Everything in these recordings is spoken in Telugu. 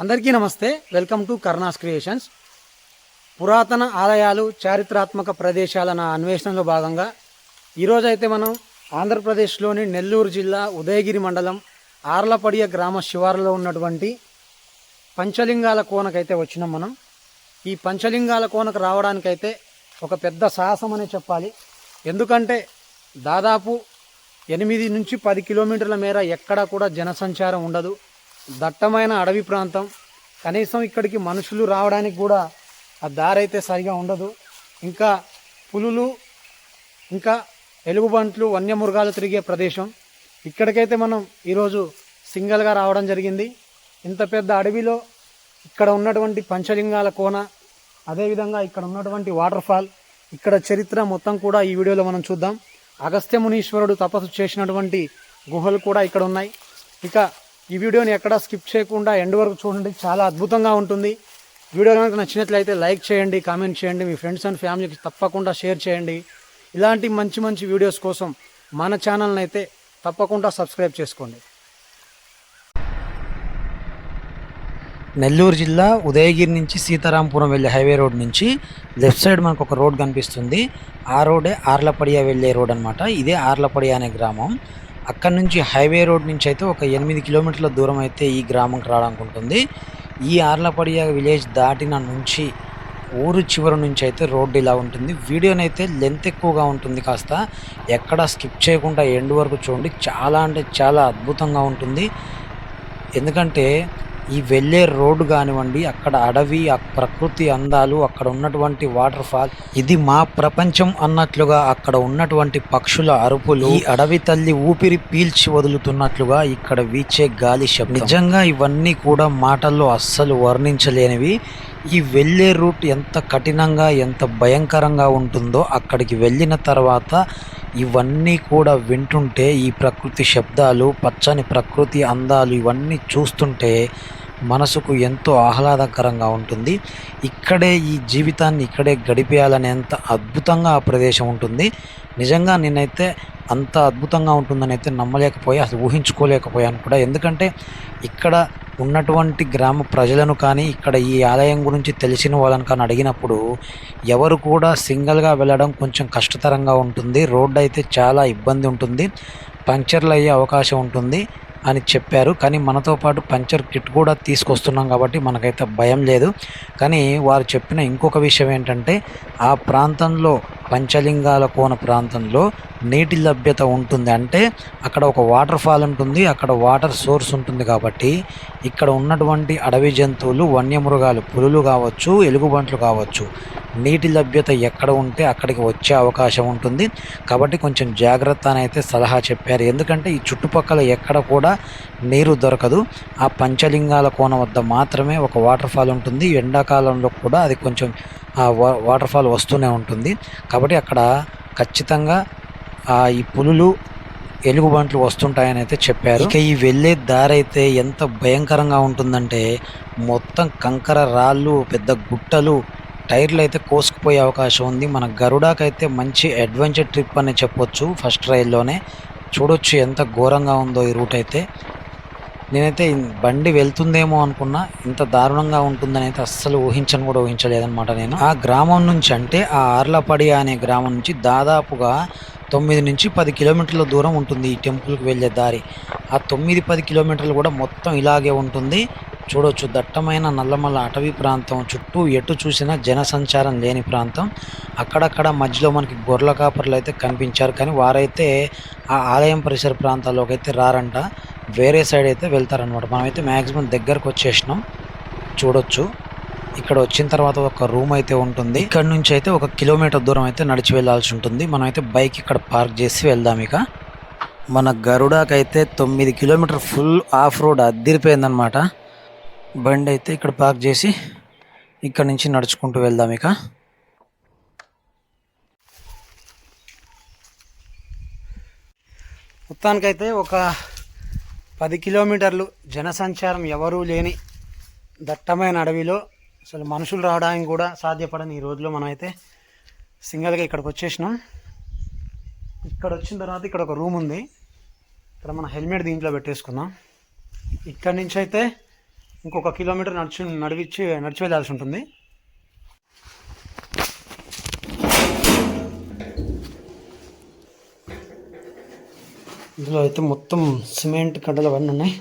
అందరికీ నమస్తే. Welcome to Karnas creations. పురాతన ఆలయాలు చారిత్రాత్మక ప్రదేశాల నా అన్వేషణలో భాగంగా ఈరోజైతే మనం ఆంధ్రప్రదేశ్లోని నెల్లూరు జిల్లా ఉదయగిరి మండలం ఆర్లపడియ గ్రామ శివారులో ఉన్నటువంటి పంచలింగాల కోనకైతే వచ్చినాం మనం. ఈ పంచలింగాల కోనకు రావడానికైతే ఒక పెద్ద సాహసం అనే చెప్పాలి. ఎందుకంటే దాదాపు ఎనిమిది నుంచి పది కిలోమీటర్ల మేర ఎక్కడా కూడా జనసంచారం ఉండదు. దట్టమైన అడవి ప్రాంతం. కనీసం ఇక్కడికి మనుషులు రావడానికి కూడా ఆ దారి అయితే సరిగా ఉండదు. ఇంకా పులులు ఇంకా ఎలుగుబంట్లు వన్యమృగాలు తిరిగే ప్రదేశం. ఇక్కడికైతే మనం ఈరోజు సింగల్గా రావడం జరిగింది. ఇంత పెద్ద అడవిలో ఇక్కడ ఉన్నటువంటి పంచలింగాల కోన అదేవిధంగా ఇక్కడ ఉన్నటువంటి వాటర్ ఫాల్ ఇక్కడ చరిత్ర మొత్తం కూడా ఈ వీడియోలో మనం చూద్దాం. అగస్త్య మునీశ్వరుడు తపస్సు చేసినటువంటి గుహలు కూడా ఇక్కడ ఉన్నాయి. ఇక ఈ వీడియోని ఎక్కడా స్కిప్ చేయకుండా ఎండ్ వరకు చూడండి. చాలా అద్భుతంగా ఉంటుంది. వీడియో కనుక నచ్చినట్లయితే లైక్ చేయండి కామెంట్ చేయండి మీ ఫ్రెండ్స్ అండ్ ఫ్యామిలీకి తప్పకుండా షేర్ చేయండి. ఇలాంటి మంచి మంచి వీడియోస్ కోసం మన ఛానల్ని అయితే తప్పకుండా సబ్స్క్రైబ్ చేసుకోండి. నెల్లూరు జిల్లా ఉదయగిరి నుంచి సీతారాంపురం వెళ్ళే హైవే రోడ్ నుంచి లెఫ్ట్ సైడ్ మనకు ఒక రోడ్ కనిపిస్తుంది. ఆ రోడే ఆర్లపడియా వెళ్ళే రోడ్ అనమాట ఇదే ఆర్లపడియా అనే గ్రామం. అక్కడ నుంచి హైవే రోడ్ నుంచి అయితే ఒక ఎనిమిది కిలోమీటర్ల దూరం అయితే ఈ గ్రామంకి రావడానికి ఉంటుంది ఈ ఆర్లపడియ విలేజ్ దాటిన నుంచి ఊరు చివరి నుంచి అయితే రోడ్డు ఇలా ఉంటుంది. వీడియోనైతే లెంత్ ఎక్కువగా ఉంటుంది కాస్త. ఎక్కడ స్కిప్ చేయకుండా ఎండ్ వరకు చూడండి. చాలా అంటే చాలా అద్భుతంగా ఉంటుంది. ఎందుకంటే ఈ వెళ్ళే రోడ్డు కానివ్వండి అక్కడ అడవి ఆ ప్రకృతి అందాలు అక్కడ ఉన్నటువంటి వాటర్ ఫాల్ ఇది మా ప్రపంచం అన్నట్లుగా అక్కడ ఉన్నటువంటి పక్షుల అరుపులు ఈ అడవి తల్లి ఊపిరి పీల్చి వదులుతున్నట్లుగా ఇక్కడ వీచే గాలి శబ్దం. నిజంగా ఇవన్నీ కూడా మాటల్లో అస్సలు వర్ణించలేనివి. ఈ వెళ్ళే రూట్ ఎంత కఠినంగా ఎంత భయంకరంగా ఉంటుందో అక్కడికి వెళ్ళిన తర్వాత ఇవన్నీ కూడా వింటుంటే ఈ ప్రకృతి శబ్దాలు పచ్చని ప్రకృతి అందాలు ఇవన్నీ చూస్తుంటే మనసుకు ఎంతో ఆహ్లాదకరంగా ఉంటుంది. ఇక్కడే ఈ జీవితాన్ని ఇక్కడే గడిపేయాలనేంత అద్భుతంగా ఆ ప్రదేశం ఉంటుంది. నిజంగా నేనైతే అంత అద్భుతంగా ఉంటుందని అయితే నమ్మలేకపోయా అసలు ఊహించుకోలేకపోయాను కూడా. ఎందుకంటే ఇక్కడ ఉన్నటువంటి గ్రామ ప్రజలను కానీ ఇక్కడ ఈ ఆలయం గురించి తెలిసిన వాళ్ళని కానీ అడిగినప్పుడు ఎవరు కూడా సింగిల్గా వెళ్ళడం కొంచెం కష్టతరంగా ఉంటుంది. రోడ్డు అయితే చాలా ఇబ్బంది ఉంటుంది. పంక్చర్లు అయ్యే అవకాశం ఉంటుంది అని చెప్పారు. కానీ మనతో పాటు పంచర్ కిట్ కూడా తీసుకొస్తున్నాం కాబట్టి మనకైతే భయం లేదు. కానీ వారు చెప్పిన ఇంకొక విషయం ఏంటంటే ఆ ప్రాంతంలో పంచలింగాల కోన ప్రాంతంలో నీటి లభ్యత ఉంటుంది అంటే అక్కడ ఒక వాటర్ ఫాల్ ఉంటుంది అక్కడ వాటర్ సోర్స్ ఉంటుంది కాబట్టి ఇక్కడ ఉన్నటువంటి అడవి జంతువులు వన్యమృగాలు పులులు కావచ్చు ఎలుగుబంట్లు కావచ్చు నీటి లభ్యత ఎక్కడ ఉంటే అక్కడికి వచ్చే అవకాశం ఉంటుంది. కాబట్టి కొంచెం జాగ్రత్త అని అయితే సలహా చెప్పారు. ఎందుకంటే ఈ చుట్టుపక్కల ఎక్కడ కూడా నీరు దొరకదు. ఆ పంచలింగాల కోన వద్ద మాత్రమే ఒక వాటర్ ఫాల్ ఉంటుంది. ఎండాకాలంలో కూడా అది కొంచెం వా- వాటర్ ఫాల్ వస్తూనే ఉంటుంది. కాబట్టి అక్కడ ఖచ్చితంగా ఈ పులులు ఎలుగుబంట్లు వస్తుంటాయని అయితే చెప్పారు. ఇక ఈ వెళ్ళే దారి అయితే ఎంత భయంకరంగా ఉంటుందంటే మొత్తం కంకర రాళ్ళు పెద్ద గుట్టలు టైర్లు అయితే కోసుకుపోయే అవకాశం ఉంది. మన గరుడాకైతే మంచి అడ్వెంచర్ ట్రిప్ అని చెప్పొచ్చు ఫస్ట్ రైల్లోనే. చూడొచ్చు ఎంత ఘోరంగా ఉందో ఈ రూట్ అయితే. నేనైతే బండి వెళ్తుందేమో అనుకున్నా ఇంత దారుణంగా ఉంటుందని అయితే అస్సలు ఊహించను కూడా ఊహించలేదన్నమాట నేను. ఆ గ్రామం నుంచి అంటే ఆ ఆర్లపడి అనే గ్రామం నుంచి దాదాపుగా తొమ్మిది నుంచి పది కిలోమీటర్ల దూరం ఉంటుంది ఈ టెంపుల్కి వెళ్ళే దారి. ఆ తొమ్మిది పది కిలోమీటర్లు కూడా మొత్తం ఇలాగే ఉంటుంది. చూడొచ్చు దట్టమైన నల్లమల్ల అటవీ ప్రాంతం చుట్టూ ఎటు చూసినా జనసంచారం లేని ప్రాంతం. అక్కడక్కడ మధ్యలో మనకి గొర్రెల కాపర్లు అయితే కనిపించారు. కానీ వారైతే ఆ ఆలయం పరిసర ప్రాంతాల్లోకి అయితే రారంట. వేరే సైడ్ అయితే వెళ్తారనమాట మనమైతే మ్యాక్సిమం దగ్గరకు వచ్చేసినాం. చూడొచ్చు. ఇక్కడ వచ్చిన తర్వాత ఒక రూమ్ అయితే ఉంటుంది. ఇక్కడ నుంచి అయితే ఒక కిలోమీటర్ దూరం అయితే నడిచి వెళ్ళాల్సి ఉంటుంది. మనం అయితే బైక్ ఇక్కడ పార్క్ చేసి వెళ్దాం ఇక. మన గరుడాకైతే తొమ్మిది కిలోమీటర్ ఫుల్ ఆఫ్ రోడ్ అద్దిరిపోయిందనమాట బండి అయితే ఇక్కడ పార్క్ చేసి ఇక్కడ నుంచి నడుచుకుంటూ వెళ్దాం ఇక. మొత్తానికైతే ఒక పది కిలోమీటర్లు జనసంచారం ఎవరూ లేని దట్టమైన అడవిలో అసలు మనుషులు రావడానికి కూడా సాధ్యపడని ఈ రోజులో మనం అయితే సింగిల్గా ఇక్కడికి వచ్చేసినాం. ఇక్కడ వచ్చిన తర్వాత ఇక్కడ ఒక రూమ్ ఉంది. ఇక్కడ మన హెల్మెట్ దీంట్లో పెట్టేసుకుందాం. ఇక్కడ నుంచి అయితే ఇంకొక కిలోమీటర్ నడిచి నడిపించి నడిచి వెళ్ళాల్సి ఉంటుంది. ఇందులో అయితే మొత్తం సిమెంట్ కడ్డలు అవన్నీ ఉన్నాయి.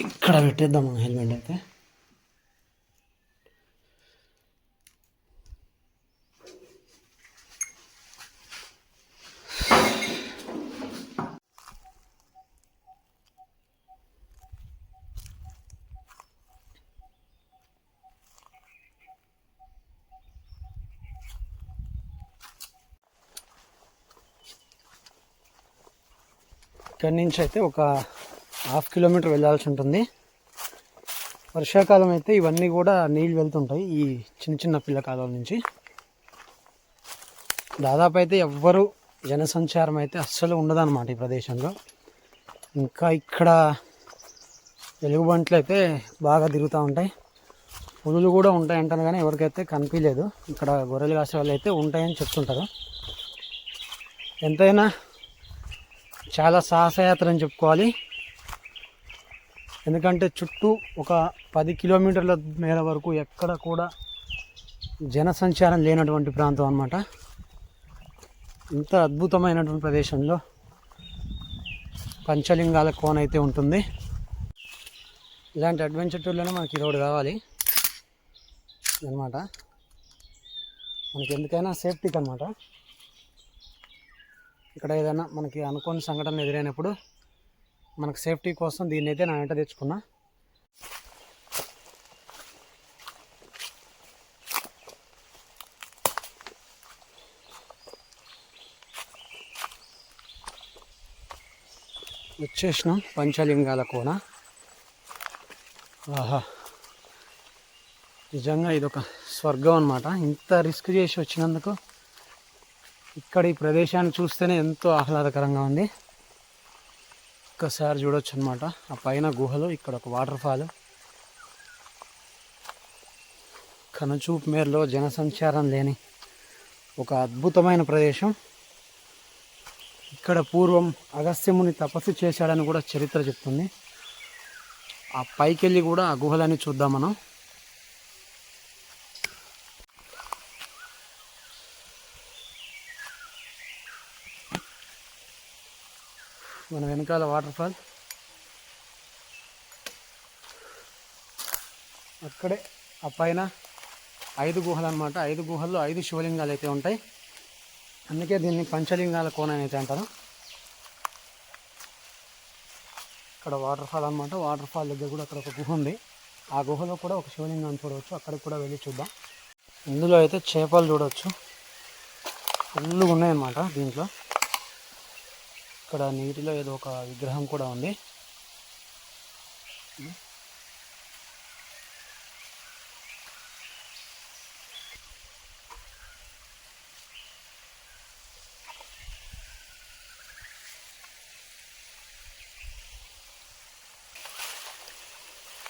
ఇక్కడ పెట్టేద్దాం హెల్మెట్ అయితే. ఇక్కడి నుంచి అయితే ఒక హాఫ్ కిలోమీటర్ వెళ్ళాల్సి ఉంటుంది. వర్షాకాలం అయితే ఇవన్నీ కూడా నీళ్ళు వెళ్తుంటాయి ఈ చిన్న చిన్న పిల్ల కాలం నుంచి. దాదాపు అయితే ఎవ్వరు జనసంచారం అయితే అస్సలు ఉండదన్నమాట ఈ ప్రదేశంలో. ఇంకా ఇక్కడ ఎలుగుబంట్లు అయితే బాగా తిరుగుతూ ఉంటాయి. పులులు కూడా ఉంటాయంటాను కానీ ఎవరికైతే కనిపించలేదు. ఇక్కడ గొర్రెలు కాసే వాళ్ళు అయితే ఉంటాయని చెప్తుంటారు. ఎంతైనా చాలా సాహసయాత్ర అని చెప్పుకోవాలి. ఎందుకంటే చుట్టూ ఒక పది కిలోమీటర్ల మేర వరకు ఎక్కడ కూడా జనసంచారం లేనటువంటి ప్రాంతం అన్నమాట. ఇంత అద్భుతమైనటువంటి ప్రదేశంలో పంచలింగాల కోన అయితే ఉంటుంది. ఇలాంటి అడ్వెంచర్ టూర్లోనే మనకి రోడ్ కావాలి. అనమాట మనకి ఎందుకైనా సేఫ్టీకి అనమాట ఇక్కడ ఏదైనా మనకి అనుకోని సంఘటనలు ఎదురైనప్పుడు మనకు సేఫ్టీ కోసం దీన్ని అయితే నా వెంట తెచ్చుకున్నా. వచ్చేసినాం పంచలింగాల కోన. ఆహా. నిజంగా ఇదొక స్వర్గం అనమాట ఇంత రిస్క్ చేసి వచ్చినందుకు ఇక్కడ ఈ ప్రదేశాన్ని చూస్తేనే ఎంతో ఆహ్లాదకరంగా ఉంది. ఒక్కసారి చూడొచ్చు అనమాట ఆ పైన గుహలు ఇక్కడ ఒక వాటర్ ఫాల్. కనుచూపు మేరలో జనసంచారం లేని ఒక అద్భుతమైన ప్రదేశం. ఇక్కడ పూర్వం అగస్త్యముని తపస్సు చేశాడని కూడా చరిత్ర చెప్తుంది. ఆ పైకి వెళ్ళి కూడా ఆ గుహలన్నీ చూద్దాం మనం. మన వెనకాల వాటర్ ఫాల్. అక్కడే ఆ పైన ఐదు గుహలు అనమాట ఐదు గుహల్లో ఐదు శివలింగాలు అయితే ఉంటాయి. అందుకే దీన్ని పంచలింగాల కోన అని అయితే అంటారు. ఇక్కడ వాటర్ ఫాల్ అనమాట వాటర్ ఫాల్ దగ్గర కూడా అక్కడ ఒక గుహ ఉంది. ఆ గుహలో కూడా ఒక శివలింగాన్ని చూడవచ్చు. అక్కడికి కూడా వెళ్ళి చూద్దాం. ఇందులో అయితే చేపలు చూడవచ్చు. ఫుల్గా ఉన్నాయన్నమాట దీంట్లో. ఇక్కడ నీటిలో ఏదో ఒక విగ్రహం కూడా ఉంది.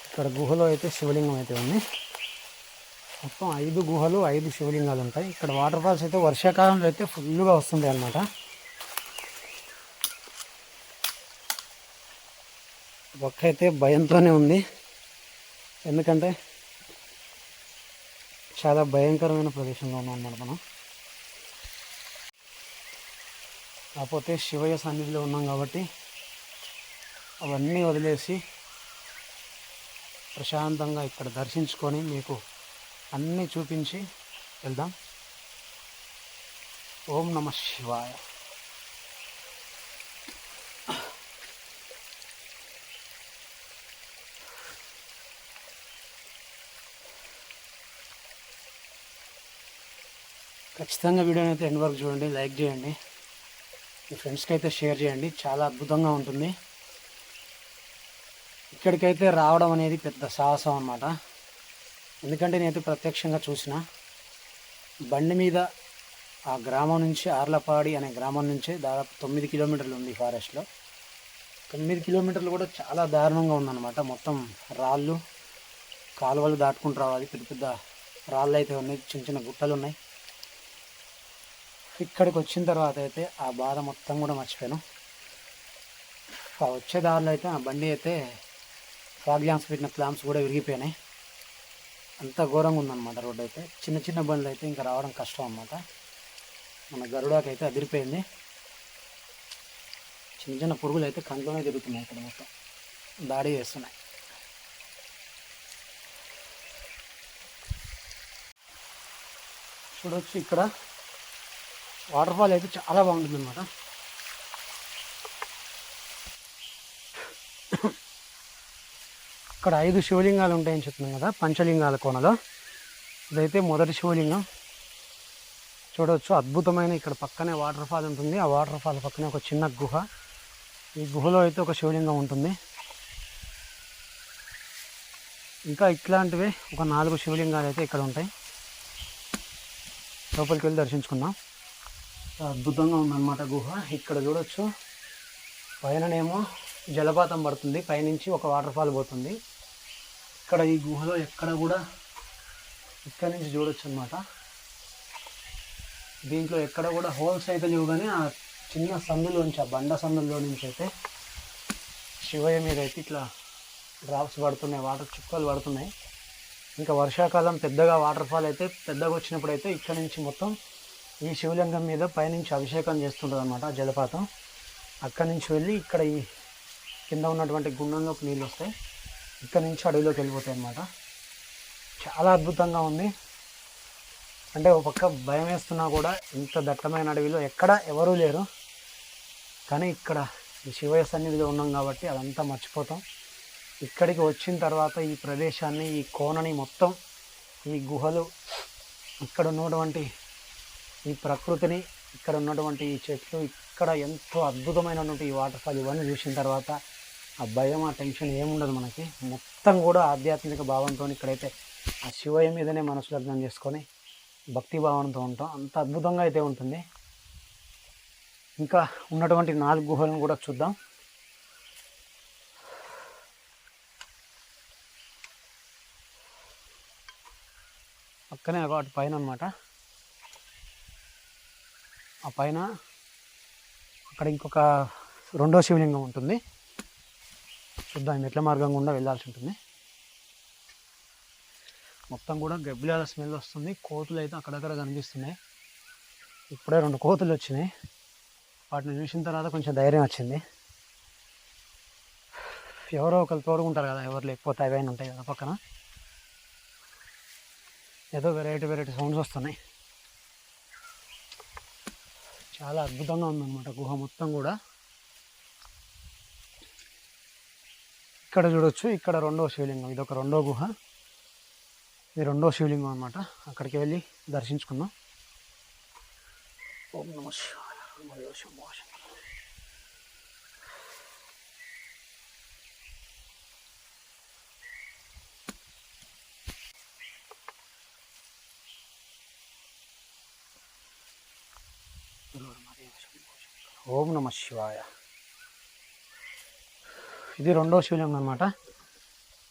ఇక్కడ గుహలో అయితే శివలింగం అయితే ఉంది. మొత్తం ఐదు గుహలు ఐదు శివలింగాలు ఉంటాయి. ఇక్కడ వాటర్ ఫాల్స్ అయితే వర్షాకాలంలో అయితే ఫుల్గా వస్తుంటాయి అన్నమాట. ఒక్క అయితే భయంతోనే ఉంది. ఎందుకంటే చాలా భయంకరమైన ప్రదేశంలో ఉన్నాం అన్నమాట మనం. కాకపోతే శివయ్య సన్నిధిలో ఉన్నాం కాబట్టి అవన్నీ వదిలేసి ప్రశాంతంగా ఇక్కడ దర్శించుకొని మీకు అన్నీ చూపించి వెళ్దాం. ఓం నమ శివాయ. ఖచ్చితంగా వీడియోని అయితే ఎండ్ వరకు చూడండి లైక్ చేయండి. మీ ఫ్రెండ్స్కి అయితే షేర్ చేయండి చాలా అద్భుతంగా ఉంటుంది. ఇక్కడికైతే రావడం అనేది పెద్ద సాహసం అన్నమాట. ఎందుకంటే నేనైతే ప్రత్యక్షంగా చూసిన బండి మీద ఆ గ్రామం నుంచి ఆర్లపాడి అనే గ్రామం నుంచే దాదాపు తొమ్మిది కిలోమీటర్లు ఉంది ఫారెస్ట్లో. తొమ్మిది కిలోమీటర్లు కూడా చాలా దారుణంగా ఉందన్నమాట. మొత్తం రాళ్ళు కాలువలు దాటుకుంటూ రావాలి. పెద్ద పెద్ద రాళ్ళు అయితే ఉన్నాయి చిన్న చిన్న గుట్టలు ఉన్నాయి. ఇక్కడికి వచ్చిన తర్వాత అయితే ఆ బాధ మొత్తం కూడా మర్చిపోయాను. ఆ వచ్చే దారిలో అయితే ఆ బండి అయితే ఫాగ్ ల్యాంప్స్ పెట్టిన క్లాంప్స్ కూడా విరిగిపోయినాయి. అంత ఘోరంగా ఉందన్నమాట రోడ్డు అయితే. చిన్న చిన్న బండ్లు అయితే ఇంకా రావడం కష్టం అన్నమాట. మన గరుడాకి అయితే అదిరిపోయింది. చిన్న చిన్న పురుగులు అయితే కంట్లోనే తిరుగుతున్నాయి ఇక్కడ మొత్తం. దాడి చేస్తున్నాయి. చూడొచ్చు ఇక్కడ. వాటర్ ఫాల్ అయితే చాలా బాగుంటుంది అనమాట ఇక్కడ ఐదు శివలింగాలు ఉంటాయని చెప్తున్నాను కదా పంచలింగాల కోనలో. ఇదైతే మొదటి శివలింగం. చూడవచ్చు అద్భుతమైన ఇక్కడ పక్కనే వాటర్ ఫాల్ ఉంటుంది. ఆ వాటర్ ఫాల్ పక్కనే ఒక చిన్న గుహ. ఈ గుహలో అయితే ఒక శివలింగం ఉంటుంది. ఇంకా ఇట్లాంటివి ఒక నాలుగు శివలింగాలు అయితే ఇక్కడ ఉంటాయి. లోపలికి వెళ్ళి దర్శించుకుందాం. అద్భుతంగా ఉందన్నమాట గుహ. ఇక్కడ చూడొచ్చు. పైననేమో జలపాతం పడుతుంది. పైనుంచి ఒక వాటర్ ఫాల్ పోతుంది. ఇక్కడ ఈ గుహలో ఎక్కడ కూడా ఇక్కడ నుంచి చూడొచ్చు అనమాట దీంట్లో ఎక్కడ కూడా హోల్స్ అయితే లేవు కానీ ఆ చిన్న సందులోంచి ఆ బండ సందులో నుంచి అయితే శివయ్య మీద అయితే ఇట్లా డ్రాప్స్ పడుతున్నాయి వాటర్ చుక్కలు పడుతున్నాయి. ఇంకా వర్షాకాలం పెద్దగా వాటర్ ఫాల్ అయితే పెద్దగా వచ్చినప్పుడు అయితే ఇక్కడ నుంచి మొత్తం ఈ శివలింగం మీద పైనుంచి అభిషేకం చేస్తుంటుంది అనమాట జలపాతం. అక్కడి నుంచి వెళ్ళి ఇక్కడ ఈ కింద ఉన్నటువంటి గుండంలోకి నీళ్ళు వస్తాయి. ఇక్కడ నుంచి అడవిలోకి వెళ్ళిపోతాయి అన్నమాట. చాలా అద్భుతంగా ఉంది. అంటే ఒక పక్క భయం వేస్తున్నా కూడా ఇంత దట్టమైన అడవిలో ఎక్కడ ఎవరూ లేరు. కానీ ఇక్కడ ఈ శివయ్య సన్నిధిలో ఉన్నాం కాబట్టి అదంతా మర్చిపోతాం. ఇక్కడికి వచ్చిన తర్వాత ఈ ప్రదేశాన్ని ఈ కోనని మొత్తం ఈ గుహలు ఇక్కడ ఉన్నటువంటి ఈ ప్రకృతిని ఇక్కడ ఉన్నటువంటి ఈ చెట్లు ఇక్కడ ఎంతో అద్భుతమైనటువంటి ఈ వాటర్ ఫాల్ ఇవన్నీ చూసిన తర్వాత ఆ భయం ఆ టెన్షన్ ఏముండదు మనకి. మొత్తం కూడా ఆధ్యాత్మిక భావంతో ఇక్కడైతే ఆ శివయ్య మీదనే మనసు లగ్నం చేసుకొని భక్తి భావనతో ఉంటాం. అంత అద్భుతంగా అయితే ఉంటుంది. ఇంకా ఉన్నటువంటి నాలుగు గుహలను కూడా చూద్దాం. పక్కనే వాటి పైన అనమాట ఆ పైన అక్కడ ఇంకొక రెండో శివలింగం ఉంటుంది. చూద్దాం మెట్ల మార్గం గుండా వెళ్ళాల్సి ఉంటుంది. మొత్తం కూడా గబ్బిలాల స్మెల్ వస్తుంది. కోతులు అయితే అక్కడక్కడ కనిపిస్తున్నాయి. ఇప్పుడే రెండు కోతులు వచ్చినాయి. వాటిని చూసిన తర్వాత కొంచెం ధైర్యం వచ్చింది. ఎవరో ఒకరు తోడుకుంటారు కదా ఎవరు లేకపోతే అవైనా ఉంటాయి కదా పక్కన. ఏదో వెరైటీ వెరైటీ సౌండ్స్ వస్తున్నాయి. చాలా అద్భుతంగా ఉందన్నమాట గుహ మొత్తం కూడా. ఇక్కడ చూడొచ్చు ఇక్కడ రెండో శివలింగం ఇది ఒక రెండో గుహ. ఇది రెండో శివలింగం అనమాట అక్కడికి వెళ్ళి దర్శించుకుందాం. ఓం నమ శివాయ. ఓం నమ శివాయ. ఇది రెండో శివలింగం అనమాట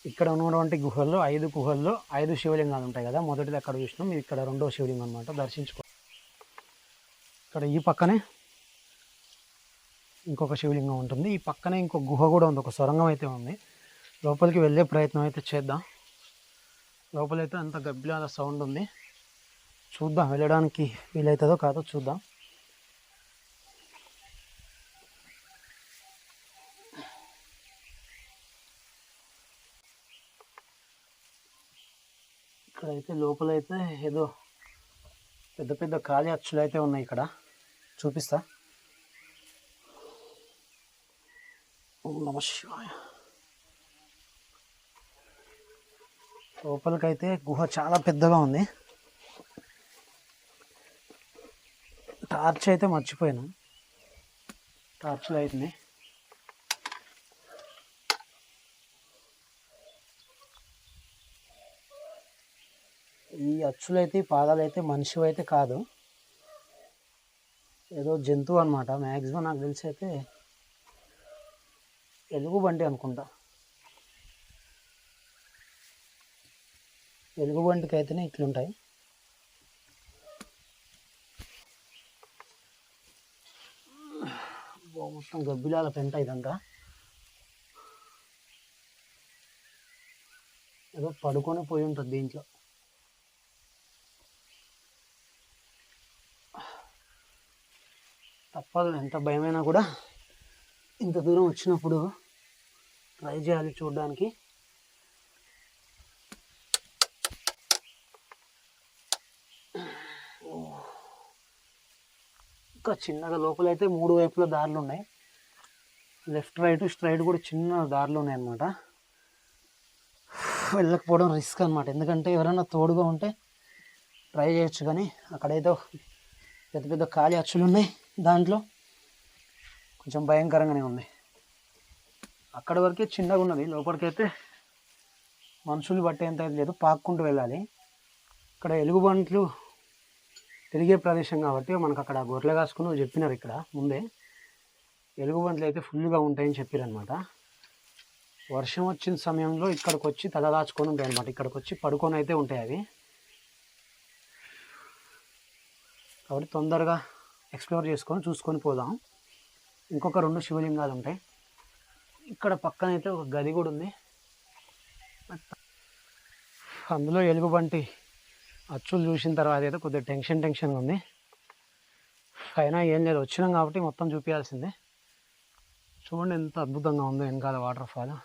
ఇక్కడ ఉన్నటువంటి గుహల్లో ఐదు గుహల్లో ఐదు శివలింగాలు ఉంటాయి కదా. మొదటిది అక్కడ చూసినాం. ఇది ఇక్కడ రెండో శివలింగం అనమాట దర్శించుకో. ఇక్కడ ఈ పక్కనే ఇంకొక శివలింగం ఉంటుంది. ఈ పక్కనే ఇంకొక గుహ కూడా ఉంది. ఒక సొరంగం అయితే ఉంది. లోపలికి వెళ్ళే ప్రయత్నం అయితే చేద్దాం. లోపలైతే అంత గబ్బిలాల సౌండ్ ఉంది. చూద్దాం వెళ్ళడానికి వీలవుతుందో కాదో చూద్దాం. ఇక్కడైతే లోపలైతే ఏదో పెద్ద పెద్ద ఖాళీ అచ్చులు అయితే ఉన్నాయి ఇక్కడ. చూపిస్తా. ఓం నమ శివాయ. లోపలికైతే గుహ చాలా పెద్దగా ఉంది. టార్చ్ అయితే మర్చిపోయాను. టార్చ్ లైట్ని ఈ అచ్చులైతే పాదాలైతే మనిషి అయితే కాదు. ఏదో జంతువు అనమాట మ్యాక్సిమం నాకు తెలిసి అయితే ఎలుగు బండి అనుకుంటా. ఎలుగు బండికి అయితేనే ఇట్లుంటాయి మొత్తం గబ్బిలాల పెంట ఇదంతా. ఏదో పడుకొని పోయి ఉంటుంది దీంట్లో. తప్పదు ఎంత భయమైనా కూడా ఇంత దూరం వచ్చినప్పుడు ట్రై చేయాలి చూడడానికి. ఇంకా చిన్నగా లోపలైతే మూడు వైపుల దారులు ఉన్నాయి. లెఫ్ట్ రైట్ స్ట్రైట్ కూడా చిన్న దారులు ఉన్నాయి అన్నమాట వెళ్ళకపోవడం రిస్క్ అనమాట ఎందుకంటే ఎవరైనా తోడుగా ఉంటే ట్రై చేయొచ్చు కానీ అక్కడైతే పెద్ద పెద్ద ఖాళీ అచ్చులు ఉన్నాయి. దాంట్లో కొంచెం భయంకరంగానే ఉంది. అక్కడ వరకే చిన్నగా ఉన్నది. లోపలికైతే మనుషులు పట్టేంత అయితే లేదు. పాక్కుంటూ వెళ్ళాలి. ఇక్కడ ఎలుగుబంట్లు తిరిగే ప్రదేశం కాబట్టి మనకు అక్కడ గొర్రెలు కాసుకుని చెప్పినారు ఇక్కడ ముందే. ఎలుగుబంట్లు అయితే ఫుల్గా ఉంటాయని చెప్పారనమాట వర్షం వచ్చిన సమయంలో ఇక్కడికి వచ్చి తలదాచుకొని ఉంటాయి అనమాట ఇక్కడికి వచ్చి పడుకొని అయితే ఉంటాయి అవి. కాబట్టి తొందరగా ఎక్స్ప్లోర్ చేసుకొని చూసుకొని పోదాం. ఇంకొక రెండు శివలింగాలు ఉంటాయి. ఇక్కడ పక్కన అయితే ఒక గది కూడా ఉంది. అందులో ఎలుగుబంటి అచ్చులు చూసిన తర్వాత అయితే కొద్దిగా టెన్షన్ టెన్షన్గా ఉంది. అయినా ఏం లేదు వచ్చినాం కాబట్టి మొత్తం చూపించాల్సిందే చూడండి ఎంత అద్భుతంగా ఉందో వెనకాల వాటర్ ఫాల్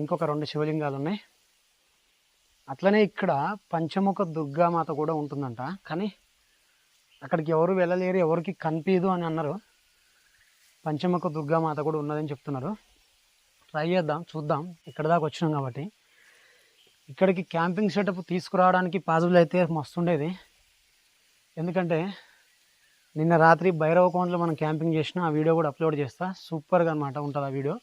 ఇంకొక రెండు శివలింగాలు ఉన్నాయి. అట్లనే ఇక్కడ పంచముఖ దుర్గామాత కూడా ఉంటుందంట. కానీ అక్కడికి ఎవరు వెళ్ళలేరు ఎవరికి కనిపించదు అని అన్నారు. పంచముఖ దుర్గామాత కూడా ఉన్నదని చెప్తున్నారు. ట్రై చేద్దాం చూద్దాం. ఇక్కడ దాకా వచ్చినాం కాబట్టి. ఇక్కడికి క్యాంపింగ్ సెటప్ తీసుకురావడానికి పాజిబుల్ అయితే మస్తుండేది ఎందుకంటే నిన్న రాత్రి భైరవ కోనలో మనం క్యాంపింగ్ చేసిన ఆ వీడియో కూడా అప్లోడ్ చేస్తా. సూపర్గా అనమాట ఉంటుంది ఆ వీడియో.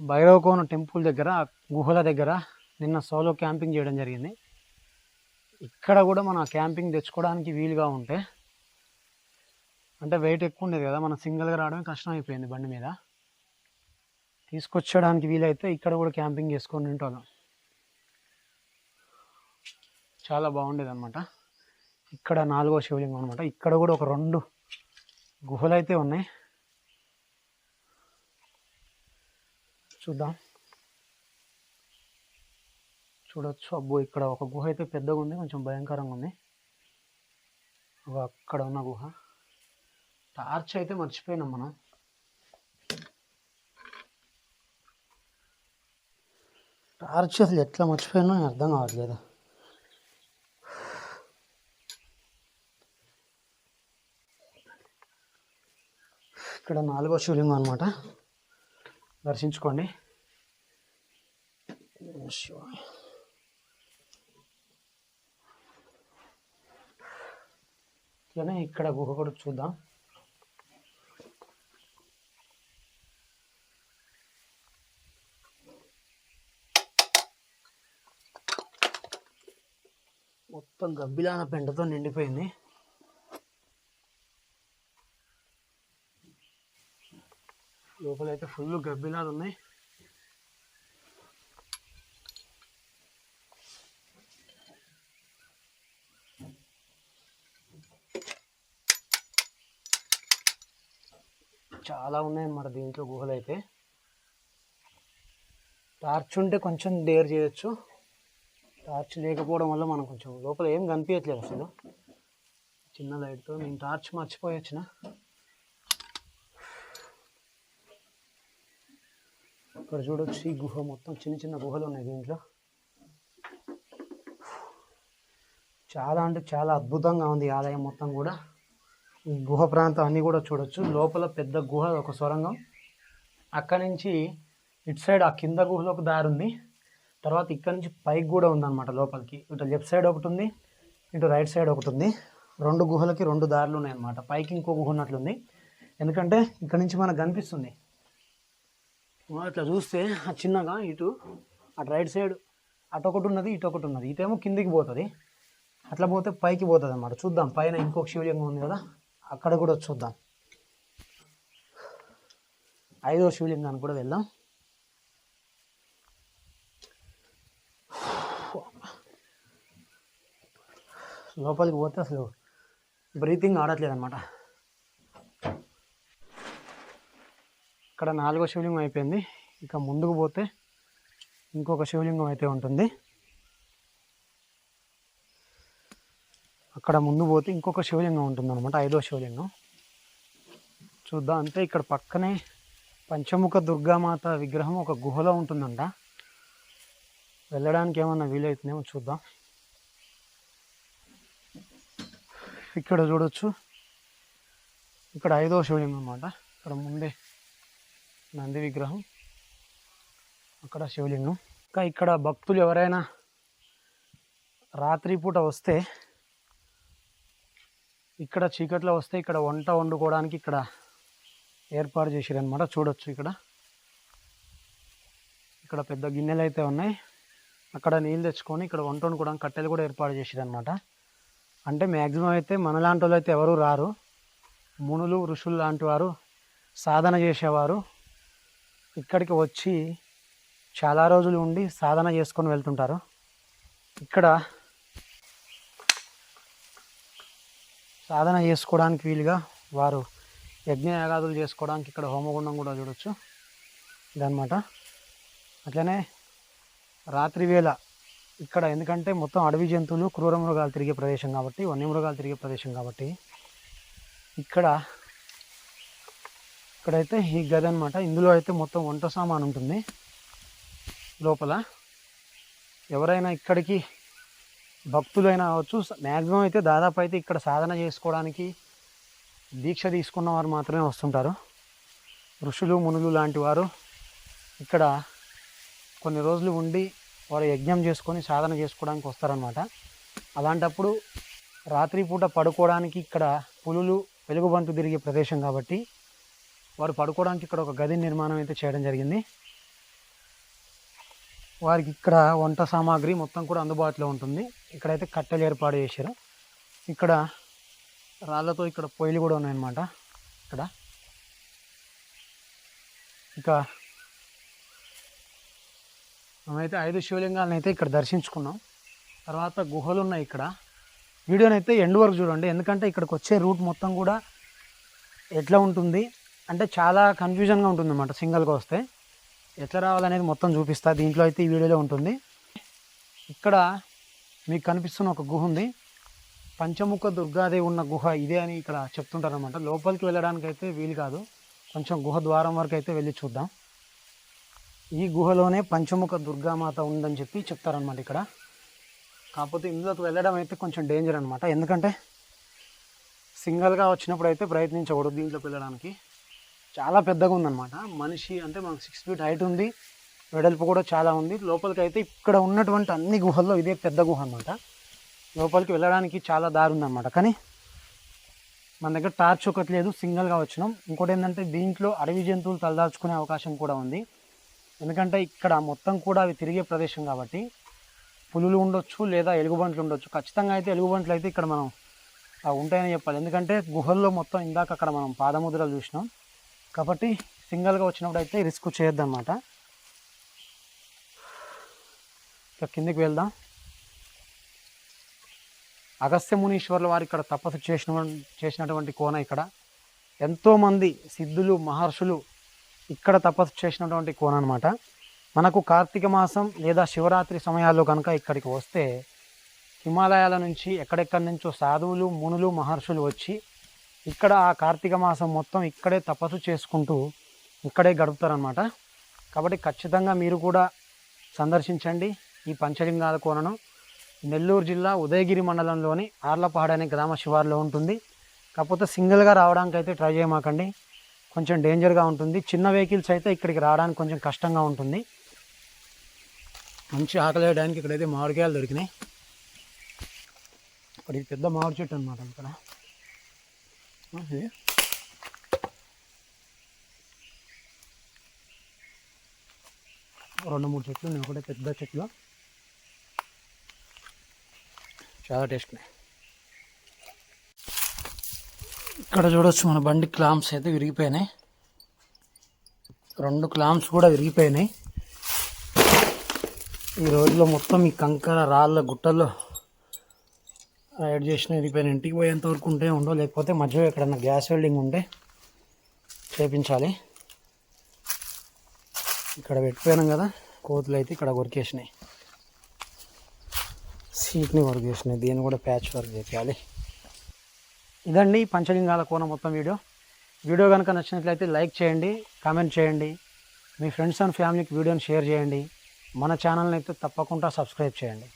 భైరవ కోన టెంపుల్ దగ్గర గుహల దగ్గర నిన్న సోలో క్యాంపింగ్ చేయడం జరిగింది. ఇక్కడ కూడా మన క్యాంపింగ్ తెచ్చుకోవడానికి వీలుగా ఉంటే అంటే వెయిట్ ఎక్కువ ఉండేది కదా మనం సింగిల్గా రావడమే కష్టం అయిపోయింది బండి మీద. తీసుకొచ్చడానికి వీలైతే ఇక్కడ కూడా క్యాంపింగ్ చేసుకొని ఉంటున్నాం చాలా బాగుండేది అనమాట ఇక్కడ నాలుగో శివలింగం అనమాట ఇక్కడ కూడా ఒక రెండు గుహలు అయితే ఉన్నాయి. చూద్దాం. చూడొచ్చు. అబ్బో ఇక్కడ ఒక గుహ అయితే పెద్దగా ఉంది. కొంచెం భయంకరంగా ఉంది. అక్కడ ఉన్న గుహ. టార్చ్ అయితే మర్చిపోయినాం మనం. టార్చ్ అసలు ఎట్లా మర్చిపోయినా అర్థం కావట్లేదు. ఇక్కడ నాలుగో శివలింగం అనమాట దర్శించుకోండి. శివాయ. ఇట్లనే ఇక్కడ గుహ కూడా చూద్దాం. మొత్తం గబ్బిలాన పెంటతో నిండిపోయింది. లోపలైతే ఫుల్ గబ్బిలాలు ఉన్నాయి చాలా దీంట్లో గుహలు అయితే టార్చ్ ఉంటే కొంచెం డేర్ చేయొచ్చు. టార్చ్ లేకపోవడం వల్ల మనం కొంచెం లోపల ఏం కనిపించట్లేదు అసలు. చిన్న లైట్తో నేను టార్చ్ మర్చిపోయి వచ్చిన ఇక్కడ చూడొచ్చు ఈ గుహ మొత్తం చిన్న చిన్న గుహలు ఉన్నాయి దీంట్లో. చాలా అంటే చాలా అద్భుతంగా ఉంది ఆదాయం ఆలయం మొత్తం కూడా. గుహ ప్రాంతం అన్నీ కూడా చూడొచ్చు. లోపల పెద్ద గుహ ఒక సొరంగం. అక్కడి నుంచి ఇటు సైడ్ ఆ కింద గుహలో ఒక దారి ఉంది. తర్వాత ఇక్కడ నుంచి పైకి కూడా ఉందన్నమాట లోపలికి. ఇటు లెఫ్ట్ సైడ్ ఒకటి ఉంది ఇటు రైట్ సైడ్ ఒకటి ఉంది. రెండు గుహలకి రెండు దారులు ఉన్నాయన్నమాట. పైకి ఇంకో గుహ ఉన్నట్లుంది ఎందుకంటే ఇక్కడ నుంచి మనకు కనిపిస్తుంది. అట్లా చూస్తే చిన్నగా ఇటు అటు రైట్ సైడ్ అటు ఒకటి ఉన్నది ఇటు ఒకటి ఉన్నది. ఇటేమో కిందికి పోతుంది. అట్లా పోతే పైకి పోతుంది అన్నమాట చూద్దాం పైన ఇంకొక శివలింగం ఉంది కదా. అక్కడ కూడా చూద్దాం. ఐదో శివలింగానికి కూడా వెళ్దాం. లోపలికి పోతే అసలు బ్రీతింగ్ ఆడట్లేదు అనమాట ఇక్కడ నాలుగో శివలింగం అయిపోయింది. ఇక ముందుకు పోతే ఇంకొక శివలింగం అయితే ఉంటుంది. అక్కడ ముందు పోతే ఇంకొక శివలింగం ఉంటుంది అనమాట ఐదో శివలింగం. చూద్దాం. అంటే ఇక్కడ పక్కనే పంచముఖ దుర్గామాత విగ్రహం ఒక గుహలో ఉంటుందంట. వెళ్ళడానికి ఏమన్నా వీలవుతుందేమో చూద్దాం. ఇక్కడ చూడొచ్చు. ఇక్కడ ఐదో శివలింగం అనమాట ఇక్కడ ముందే నంది విగ్రహం. అక్కడ శివలింగం. ఇంకా ఇక్కడ భక్తులు ఎవరైనా రాత్రిపూట వస్తే ఇక్కడ చీకట్లో వస్తే ఇక్కడ వంట వండుకోవడానికి ఇక్కడ ఏర్పాటు చేసిరనమాట చూడొచ్చు ఇక్కడ. ఇక్కడ పెద్ద గిన్నెలు అయితే ఉన్నాయి. అక్కడ నీళ్ళు తెచ్చుకొని ఇక్కడ వంట వండుకోవడానికి కట్టెలు కూడా ఏర్పాటు చేసిరనమాట అంటే మ్యాక్సిమం అయితే మనలాంటి వాళ్ళు అయితే ఎవరు రారు. మునులు ఋషులు లాంటి వారు సాధన చేసేవారు. ఇక్కడికి వచ్చి చాలా రోజులు ఉండి సాధన చేసుకొని వెళ్తుంటారు. ఇక్కడ సాధన చేసుకోవడానికి వీలుగా వారు యజ్ఞయాగాదులు చేసుకోవడానికి ఇక్కడ హోమగుండం కూడా చూడొచ్చు. ఇదనమాట అట్లనే రాత్రి వేళ ఇక్కడ ఎందుకంటే మొత్తం అడవి జంతువులు క్రూర మృగాలు తిరిగే ప్రదేశం కాబట్టి వన్యమృగాలు తిరిగే ప్రదేశం కాబట్టి ఇక్కడ ఇక్కడైతే ఈ గది అనమాట ఇందులో అయితే మొత్తం వంట సామాన్ ఉంటుంది. లోపల ఎవరైనా ఇక్కడికి భక్తులైనా అవచ్చు మ్యాక్సిమం అయితే దాదాపు అయితే ఇక్కడ సాధన చేసుకోవడానికి దీక్ష తీసుకున్న వారు మాత్రమే వస్తుంటారు. ఋషులు మునులు లాంటి వారు ఇక్కడ కొన్ని రోజులు ఉండి వారు యజ్ఞం చేసుకొని సాధన చేసుకోవడానికి వస్తారనమాట అలాంటప్పుడు రాత్రిపూట పడుకోవడానికి ఇక్కడ పులులు వెలుగుబంటు తిరిగే ప్రదేశం కాబట్టి వారు పడుకోవడానికి ఇక్కడ ఒక గది నిర్మాణం అయితే చేయడం జరిగింది. వారికి ఇక్కడ వంట సామాగ్రి మొత్తం కూడా అందుబాటులో ఉంటుంది. ఇక్కడైతే కట్టెలు ఏర్పాటు చేశారు. ఇక్కడ రాళ్ళతో ఇక్కడ పొయ్యిలు కూడా ఉన్నాయన్నమాట. ఇక్కడ. ఇక మేమైతే ఐదు శివలింగాలను అయితే ఇక్కడ దర్శించుకున్నాం. తర్వాత గుహలు ఉన్నాయి ఇక్కడ. వీడియోని అయితే ఎండ్ వరకు చూడండి. ఎందుకంటే ఇక్కడికి వచ్చే రూట్ మొత్తం కూడా ఎట్లా ఉంటుంది అంటే చాలా కన్ఫ్యూజన్గా ఉంటుంది అన్నమాట సింగిల్గా వస్తే. ఎట్లా రావాలనేది మొత్తం చూపిస్తా. దీంట్లో అయితే ఈ వీడియోలో ఉంటుంది. ఇక్కడ మీకు కనిపిస్తున్న ఒక గుహ ఉంది. పంచముఖ దుర్గాదేవి ఉన్న గుహ ఇదే అని ఇక్కడ చెప్తుంటారనమాట లోపలికి వెళ్ళడానికి అయితే వీలు కాదు. కొంచెం గుహ ద్వారం వరకు అయితే వెళ్ళి చూద్దాం. ఈ గుహలోనే పంచముఖ దుర్గామాత ఉందని చెప్పి చెప్తారనమాట ఇక్కడ. కాకపోతే ఇందులోకి వెళ్ళడం అయితే కొంచెం డేంజర్ అనమాట ఎందుకంటే సింగల్గా వచ్చినప్పుడు అయితే ప్రయత్నించకూడదు దీంట్లోకి వెళ్ళడానికి. చాలా పెద్దగా ఉందన్నమాట. మనిషి అంటే మనకు సిక్స్ ఫీట్ హైట్ ఉంది వెడల్పు కూడా చాలా ఉంది. లోపలికి అయితే ఇక్కడ ఉన్నటువంటి అన్ని గుహల్లో ఇదే పెద్ద గుహ అనమాట లోపలికి వెళ్ళడానికి చాలా దారి ఉందన్నమాట. కానీ మన దగ్గర టార్చ్ ఒకటి లేదు సింగిల్గా వచ్చినాం. ఇంకోటి ఏంటంటే దీంట్లో అడవి జంతువులు తలదాల్చుకునే అవకాశం కూడా ఉంది. ఎందుకంటే ఇక్కడ మొత్తం కూడా అవి తిరిగే ప్రదేశం కాబట్టి పులులు ఉండొచ్చు లేదా ఎలుగుబంట్లు ఉండొచ్చు. ఖచ్చితంగా అయితే ఎలుగుబంట్లు అయితే ఇక్కడ మనం ఉంటాయని చెప్పాలి. ఎందుకంటే గుహల్లో మొత్తం ఇందాక అక్కడ మనం పాదముద్రలు చూసినాం. కాబట్టి సింగిల్గా వచ్చినప్పుడు అయితే రిస్క్ చేయొద్దన్నమాట. ఇక కిందికి వెళ్దాం. అగస్త్య మునీశ్వర్ల వారు ఇక్కడ తపస్సు చేసిన చేసినటువంటి కోన ఇక్కడ. ఎంతోమంది సిద్ధులు మహర్షులు ఇక్కడ తపస్సు చేసినటువంటి కోన అనమాట మనకు కార్తీక మాసం లేదా శివరాత్రి సమయాల్లో కనుక ఇక్కడికి వస్తే హిమాలయాల నుంచి ఎక్కడెక్కడి నుంచో సాధువులు మునులు మహర్షులు వచ్చి ఇక్కడ ఆ కార్తీక మాసం మొత్తం ఇక్కడే తపస్సు చేసుకుంటూ ఇక్కడే గడుపుతారనమాట కాబట్టి ఖచ్చితంగా మీరు కూడా సందర్శించండి ఈ పంచలింగాల కోనను. నెల్లూరు జిల్లా ఉదయగిరి మండలంలోని ఆర్లపాడు అనే గ్రామ శివారులో ఉంటుంది. కాకపోతే సింగిల్గా రావడానికి అయితే ట్రై చేయమాకండి. కొంచెం డేంజర్గా ఉంటుంది. చిన్న వెహికల్స్ అయితే ఇక్కడికి రావడానికి కొంచెం కష్టంగా ఉంటుంది. మంచి ఆకలి వేయడానికి ఇక్కడైతే మామిడికాయలు దొరికినాయి. ఇక్కడ ఇది పెద్ద మామిడి చెట్టు అనమాట ఇక్కడ. రెండు మూడు చెట్లు ఉన్నాయి ఒకటే పెద్ద చెట్లు చాలా టేస్ట్ ఉన్నాయి ఇక్కడ చూడొచ్చు మన బండి క్లామ్స్ అయితే విరిగిపోయినాయి. రెండు క్లామ్స్ కూడా విరిగిపోయినాయి. ఈ రోజులో మొత్తం ఈ కంకర రాళ్ళ గుట్టల్లో యాడ్ చేసిన విరిగిపోయిన ఇంటికి పోయేంత వరకు ఉంటే ఉండవు లేకపోతే మధ్యలో ఎక్కడన్నా గ్యాస్ వెల్డింగ్ ఉంటే చేపించాలి. ఇక్కడ పెట్టిపోయినాం కదా కోతులు అయితే ఇక్కడ కొరికేసినాయి. సీట్ని వర్క్ చేసినాయి దీన్ని కూడా ప్యాచ్ వర్క్ చేయాలి. ఇదండి పంచలింగాల కోన మొత్తం వీడియో. వీడియో కనుక నచ్చినట్లయితే లైక్ చేయండి కామెంట్ చేయండి మీ ఫ్రెండ్స్ అండ్ ఫ్యామిలీకి వీడియోని షేర్ చేయండి మన ఛానల్ని అయితే తప్పకుండా సబ్స్క్రైబ్ చేయండి.